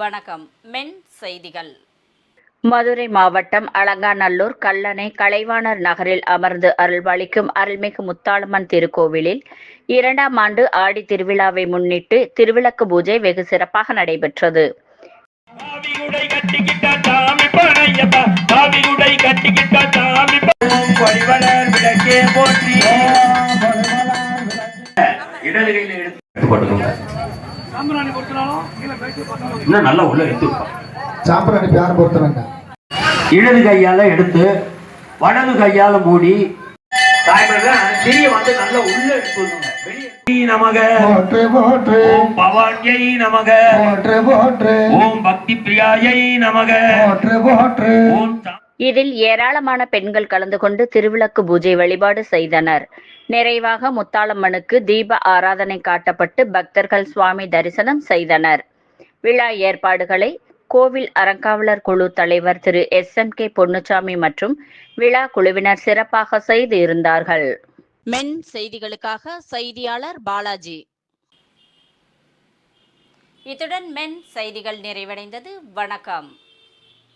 வணக்கம். மென் செய்திகள். மதுரை மாவட்டம் அலங்காநல்லூர் கல்லணை கலைவாணர் நகரில் அமர்ந்து அருள்பாலிக்கும் அருள்மிகு முத்தாளம்மன் திருக்கோவிலில் இரண்டாம் ஆண்டு ஆடி திருவிழாவை முன்னிட்டு திருவிளக்கு பூஜை வெகு சிறப்பாக நடைபெற்றது. காவிகுடை கட்டிக்கிட்ட சாமி பணையப்பா காவிகுடை கட்டிக்கிட்ட சாமி பரிவளர் விளக்கே போற்றி. இடது கையில எடுத்து இன்னும் நல்லா உள்ள எடுத்து. சாம்பிராணி பேர் பொறுத்த வேண்டாம் இடது கையால எடுத்து வலது கையால மூடி. திரிய வந்து நல்லா உள்ள எடுத்து வைக்கணும். வெளியே. நீ நமக. போற்று போற்று ஓம் பவான்யை நமக. போற்று போற்று ஓம் பக்தி பிரியாயை நமக. போற்று போற்று ஓம் இதில் ஏராளமான பெண்கள் கலந்து கொண்டு திருவிளக்கு பூஜை வழிபாடு செய்தனர். நிறைவாக முத்தாளம்மனுக்கு தீப ஆராதனை காட்டப்பட்டு பக்தர்கள் சுவாமி தரிசனம் செய்தனர். விழா ஏற்பாடுகளை கோவில் அறங்காவலர் குழு தலைவர் Thiru S. M K. Ponnusamy மற்றும் விழா குழுவினர் சிறப்பாக செய்து இருந்தார்கள். மென் செய்திகளுக்காக செய்தியாளர் பாலாஜி. இத்துடன் மென் செய்திகள் நிறைவடைந்தது. வணக்கம்.